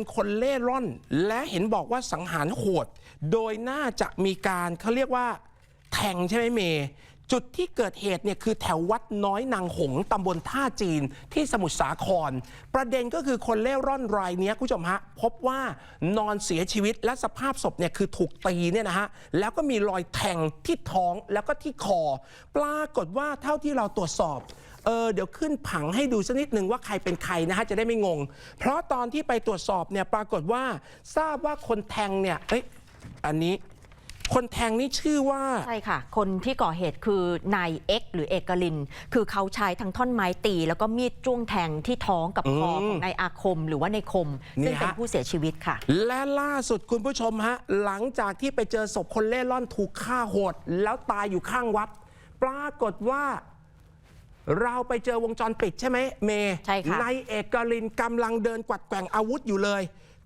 เป็นคนเล่ร่อนและเห็นบอกว่าสังหารโหด โดยน่าจะมีการเขาเรียกว่า แทงใช่ไหมเมย์จุดที่เกิดเหตุเนี่ยคือแถววัดน้อยนางหงตำบลท่าจีนที่สมุทรสาคร ประเด็นก็คือคนเล่ร่อนรายนี้คุณผู้ชมฮะ พบว่านอนเสียชีวิตและสภาพศพเนี่ยคือถูกตีเนี่ยนะฮะ แล้วก็มีรอยแทงที่ท้องแล้วก็ที่คอ ปรากฏว่าเท่าที่เราตรวจสอบ เออเดี๋ยวขึ้นผังให้ดูสักนิดหนึ่งว่าใครเป็นใครนะฮะจะได้ไม่งง เพราะตอนที่ไปตรวจสอบเนี่ยปรากฏว่าทราบว่าคนแทงเนี่ยเอ้ยอันนี้ คนแทงนี่ชื่อว่า ใช่ค่ะ คนที่ก่อเหตุคือนายเอ็กซ์หรือเอกลิน คือเขาใช้ทั้งท่อนไม้ตี แล้วก็มีดจ้วงแทงที่ท้องกับคออืมของนายอาคมหรือว่าในายคมซึ่งนี่ฮะเป็นผู้เสียชีวิตค่ะ และล่าสุดคุณผู้ชมฮะ หลังจากที่ไปเจอศพคนเล่ร่อนถูกฆ่าโหด แล้วตายอยู่ข้างวัด ปรากฏว่า เราไปเจอวงจรปิดใช่ไหมเมย์ใช่ค่ะ นายเอกลินกำลังเดินกวัดแกว่งอาวุธอยู่เลย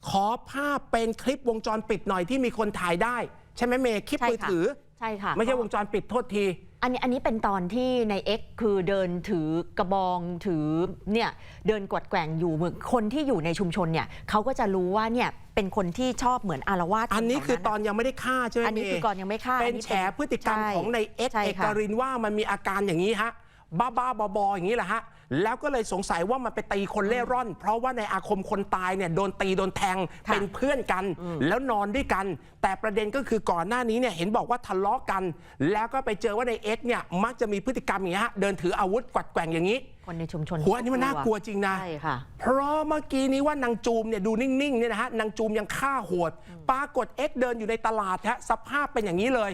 ขอภาพเป็นคลิปวงจรปิดหน่อยที่มีคนถ่ายได้ ใช่ไหมเมย์คลิปใช่มือค่ะถือ ใช่ค่ะไม่ใช่วงจรปิดโทษที อันนี้อันนี้เป็นตอนที่นายเอ็กซ์คือเดินถือกระบองถือเนี่ยเดินกวัดแกว่งอยู่เหมือนคนที่อยู่ในชุมชนเนี่ยเขาก็จะรู้ว่าเนี่ยเป็นคนที่ชอบเหมือนอารวาสอันนี้คือตอนแถวยังไม่ได้ฆ่าใช่ไหมอันนี้เมคือก่อนยังไม่ฆ่าเป็นอันนี้แฉพฤติกรรมใช่ของในเอ็กซ์ใช่เอค่ะกรินว่ามันมีอาการอย่างนี้ฮะ บ้าบ้าๆบอๆอย่างนี้แหละฮะ แล้วก็เลยสงสัยว่ามันไปตีคนเล่ร่อน เพราะว่าในอาคมคนตายเนี่ยโดนตีโดนแทงค่ะเป็นเพื่อนกัน แล้วนอนด้วยกัน แต่ประเด็นก็คือก่อนหน้านี้เนี่ยเห็นบอกว่าทะเลาะกัน แล้วก็ไปเจอว่าในเอ็กซ์เนี่ยมักจะมีพฤติกรรมอย่างนี้ฮะเดินถืออาวุธกวัดแกว่งอย่างนี้ คนในชุมชนหัวอันนี้มันน่ากลัวจริงนะ ใช่ค่ะ เพราะเมื่อกี้นี้ว่านางจูมเนี่ยดูนิ่งๆเนี่ยนะฮะนางจูมยังฆ่าโหด ปรากฏเอ็กซ์เดินอยู่ในตลาดฮะสภาพเป็นอย่างนี้เลย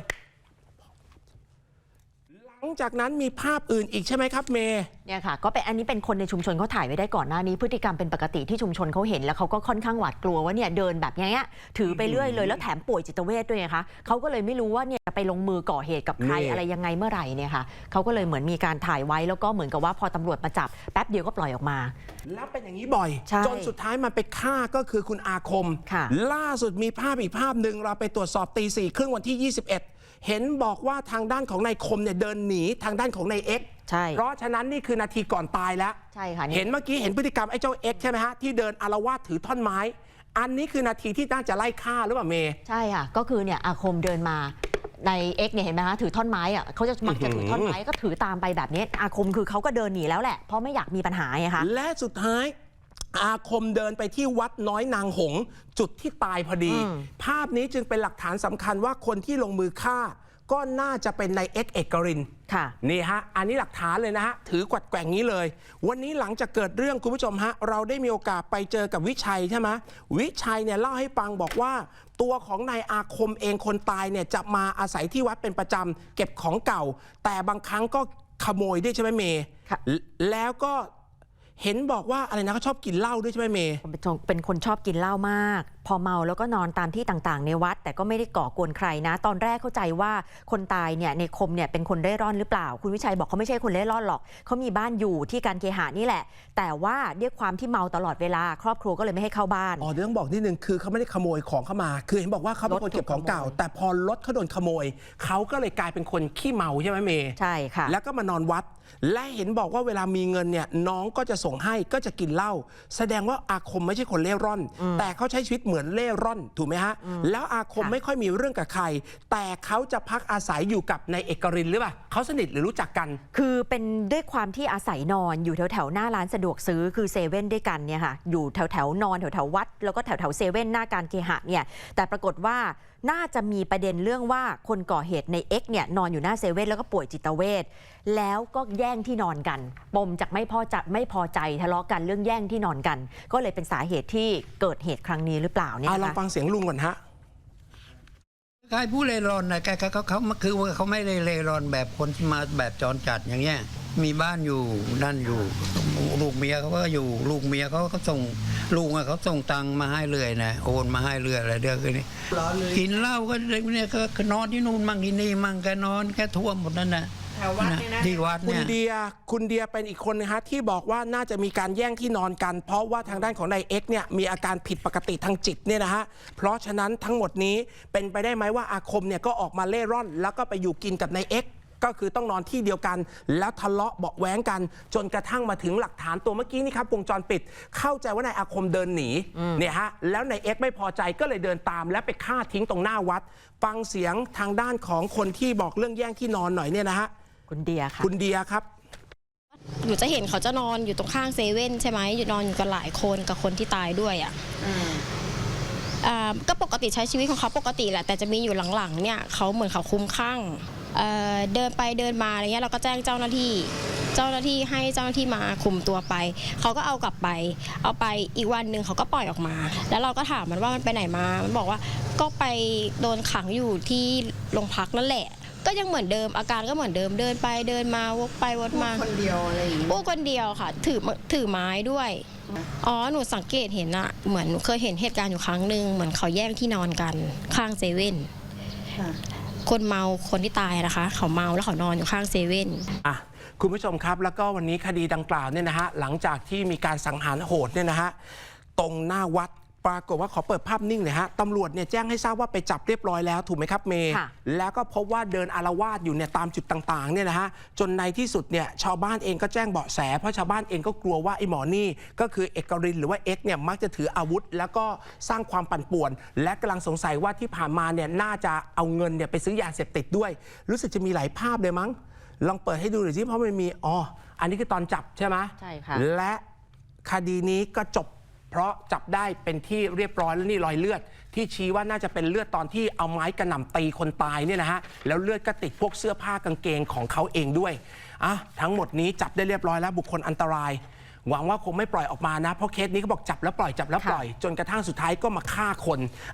หลังจากนั้นมีภาพอื่นอีกใช่ไหมครับเมย์เนี่ยค่ะก็เป็นอันนี้เป็นคนในชุมชนเขาถ่ายไว้ได้ก่อนหน้านี้ พฤติกรรมเป็นปกติที่ชุมชนเขาเห็นแล้วเขาก็ค่อนข้างหวาดกลัวว่าเนี่ยเดินแบบเนี้ยถือไปเรื่อยเลยแล้วแถมป่วยจิตเวทด้วยนะคะเขาก็เลยไม่รู้ว่าเนี่ยจะไปลงมือก่อเหตุกับใครนี่อะไรยังไงเมื่อไหร่เนี่ยค่ะเขาก็เลยเหมือนมีการถ่ายไว้แล้วก็เหมือนกับว่าพอตำรวจมาจับแป๊บเดียวก็ปล่อยออกมา แล้วเป็นอย่างนี้บ่อยใช่จนสุดท้ายมันไปฆ่าก็คือคุณอาคมค่ะล่าสุดมีภาพอีกภาพหนึ่งเราไปตรวจสอบตีสี่ครึ่งวันที่ 21 เห็นบอกว่าทางด้านของนายคมเนี่ยเดินหนีทางด้านของนายเอ็กซ์ใช่ เพราะฉะนั้นนี่คือนาทีก่อนตายแล้ว ใช่ค่ะนี่ เห็นเมื่อกี้เห็นพฤติกรรมไอ้เจ้าเอ็กซ์ใช่ไหมฮะที่เดินอารวาสถือท่อนไม้ อันนี้คือนาทีที่น่าจะไล่ฆ่าหรือเปล่าเมย์ ใช่ค่ะ ก็คือเนี่ยอาคมเดินมาในเอ็กเนี่ยเห็นไหมคะถือท่อนไม้อะเขาจะมักจะถือท่อนไม้ก็ถือตามไปแบบนี้อาคมคือเขาก็เดินหนีแล้วแหละเพราะไม่อยากมีปัญหาไงคะ และสุดท้าย อาคมเดินไปที่วัดน้อยนางหงส์จุดที่ตายพอดีอืมภาพนี้จึงเป็นหลักฐานสำคัญว่าคนที่ลงมือฆ่า ก็น่าจะเป็นนายเอ็กซ์เอกรินค่ะนี่ฮะ อันนี้หลักฐานเลยนะฮะ ถือกวัดแกว่งนี้เลย วันนี้หลังจากเกิดเรื่องคุณผู้ชมฮะ เราได้มีโอกาสไปเจอกับวิชัยใช่ไหมวิชัยเนี่ยเล่าให้ฟังบอกว่า ตัวของนายอาคมเองคนตายเนี่ยจะมาอาศัยที่วัดเป็นประจำเก็บของเก่า แต่บางครั้งก็ขโมยด้วยใช่ไหมเมย์ค่ะแล้วก็ เห็นบอกว่าอะไรนะเขาชอบกินเหล้าด้วยใช่ไหมเมย์เป็นคนเป็นคนชอบกินเหล้ามาก พอเมาแล้วก็นอนตามที่ต่างๆ ในวัด แต่ก็ไม่ได้ก่อกวนใครนะ ตอนแรกเข้าใจว่าคนตายเนี่ยในคมเนี่ยเป็นคนเร่ร่อนหรือเปล่า คุณวิชัยบอกเขาไม่ใช่คนเร่ร่อนหรอกเขามีบ้านอยู่ที่การเคหะนี่แหละ แต่ว่าด้วยความที่เมาตลอดเวลา ครอบครัวก็เลยไม่ให้เข้าบ้าน อ๋อเดี๋ยวต้องบอกนิดนึงคือเขาไม่ได้ขโมยของเข้ามา คือเห็นบอกว่าเขาเป็นคนเก็บของเก่า แต่พอรถเขาโดนขโมยเขาก็เลยกลายเป็นคนขี้เมาใช่ไหมเมย์ใช่ค่ะ แล้วก็มานอนวัด และเห็นบอกว่าเวลามีเงินเนี่ยน้องก็จะส่งให้ก็จะกินเหล้าแสดงว่าอาคมไม่ใช่คนเล่ร่อน แต่เขาใช้ชีวิตเหมือนเล่ร่อนถูกไหมฮะ แล้วอาคมค่ะไม่ค่อยมีเรื่องกับใคร แต่เขาจะพักอาศัยอยู่กับนายเอกรินหรือเปล่าเขาสนิทหรือรู้จักกัน คือเป็นด้วยความที่อาศัยนอนอยู่แถวแถวๆหน้าร้านสะดวกซื้อคือเซเว่นด้วยกันเนี่ยค่ะอยู่แถวแถวๆนอนแถวแถวๆวัด แล้วก็แถวแถวๆเซเว่นหน้าการเคหะเนี่ยแต่ปรากฏว่าน่าจะมีประเด็นเรื่องว่าคนก่อเหตุในเอ็กเนี่ยนอนอยู่หน้าเซเว่นแล้วก็ป่วยจิตเวชแล้วก็แย่งที่นอนกัน ปมจากไม่พอใจไม่พอใจทะเลาะกันเรื่องแย่งที่นอนกัน ก็เลยเป็นสาเหตุที่เกิดเหตุครั้งนี้หรือเปล่าเนี่ยอะลองนะคะฟังเสียงลุงก่อนฮะกายผู้เล่ร่อนนะแกเขาเขาเขาคือว่าเขาไม่ได้เล่ร่อนแบบคนที่มาแบบจรจัดอย่างเงี้ย มีบ้านอยู่นั่นอยู่ ลูกเมียเขาก็อยู่ ลูกเมียเขาก็ส่งลูกอะเขาส่งตังค์มาให้เรื่อยนะโอนมาให้เรื่อยอะไรเดือนนี้กินเหล้าก็เนี่ยก็ก็นอนที่นู่นมั่งที่นี่มั่งแกนอนแกท่วมหมดนั่นนะ แถววัดเนี่ยนะ ที่วัดคุณเนี่ย เดียคุณเดียเป็นอีกคนนะฮะที่บอกว่าน่าจะมีการแย่งที่นอนกัน เพราะว่าทางด้านของนายเอ็กซ์เนี่ยมีอาการผิดปกติทางจิตเนี่ยนะฮะเพราะฉะนั้นทั้งหมดนี้เป็นไปได้ไหมว่าอาคมเนี่ยก็ออกมาเล่ร่อน แล้วก็ไปอยู่กินกับนายเอ็กซ์ก็คือต้องนอนที่เดียวกัน แล้วทะเลาะเบาะแว้งกัน จนกระทั่งมาถึงหลักฐานตัวเมื่อกี้นี่ครับวงจรปิด เข้าใจว่านายอาคมเดินหนีเนี่ยฮะแล้วนายเอ็กซ์ไม่พอใจก็เลยเดินตาม แล้วไปฆ่าทิ้งตรงหน้าวัด ฟังเสียงทางด้านของคนที่บอกเรื่องแย่งที่นอนหน่อยเนี่ยนะฮะ คุณเดียค่ะ คุณเดียครับ หนูจะเห็นเขาจะนอนอยู่ตรงข้างเซเว่นใช่ไหมอยู่นอนอยู่กันหลายคนกับคนที่ตายด้วยอะอ่าก็ปกติใช้ชีวิตของเขาปกติแหละแต่จะมีอยู่หลังๆเนี่ยเขาเหมือนเขาคุ้มข้างเอ่อเดินไปเดินมาอะไรเงี้ยเราก็แจ้งเจ้าหน้าที่ เจ้าหน้าที่ให้เจ้าหน้าที่มาคุมตัวไป เขาก็เอากลับไป เอาไปอีกวันหนึ่งเขาก็ปล่อยออกมา แล้วเราก็ถามมันว่ามันไปไหนมา มันบอกว่าก็ไปโดนขังอยู่ที่โรงพักนั่นแหละ ก็ยังเหมือนเดิมอาการก็เหมือนเดิมเดินไปเดินมาวกไปวนมาคนเดียวอะไรอย่างเงี้ยพูดคนเดียวค่ะ ถือถือไม้ด้วย อ๋อหนูสังเกตเห็นอะเหมือนหนูเคยเห็นเหตุการณ์อยู่ครั้งหนึ่งเหมือนเขาแย่งที่นอนกันข้างเซเว่นค่ะคนเมาคนที่ตายนะคะ เขาเมาแล้วเขานอนอยู่ข้างเซเว่นอะคุณผู้ชมครับ แล้วก็วันนี้คดีดังกล่าวเนี่ยนะฮะหลังจากที่มีการสังหารโหดเนี่ยนะฮะตรงหน้าวัด ปรากฏว่าขอเปิดภาพนิ่งเลยฮะตำรวจเนี่ยแจ้งให้ทราบว่าไปจับเรียบร้อยแล้วถูกไหมครับเมย์ค่ะแล้วก็พบว่าเดินอารวาสอยู่เนี่ยตามจุดต่างๆเนี่ยนะฮะจนในที่สุดเนี่ยชาวบ้านเองก็แจ้งเบาะแส เพราะชาวบ้านเองก็กลัวว่าไอ้หมอนี่ก็คือเอกรินหรือว่าเอ็กซ์เนี่ยมักจะถืออาวุธ แล้วก็สร้างความปั่นป่วน และกำลังสงสัยว่าที่ผ่านมาเนี่ยน่าจะเอาเงินเนี่ยไปซื้อยาเสพติดด้วย รู้สึกจะมีหลายภาพเลยมั้ง ลองเปิดให้ดูหน่อยสิเพราะมันมีอ๋ออันนี้คือตอนจับใช่ไหมใช่ค่ะและคดีนี้ก็จบ เพราะจับได้เป็นที่เรียบร้อยแล้วนี่รอยเลือด ที่ชี้ว่าน่าจะเป็นเลือดตอนที่เอาไม้กระหน่ำตีคนตายเนี่ยนะฮะแล้วเลือดก็ติดพวกเสื้อผ้ากางเกงของเขาเองด้วยอะทั้งหมดนี้จับได้เรียบร้อยแล้วบุคคลอันตราย หวังว่าคงไม่ปล่อยออกมานะ เพราะเคสนี้เขาบอกจับแล้วปล่อยจับแล้วปล่อย จนกระทั่งสุดท้ายก็มาฆ่าคน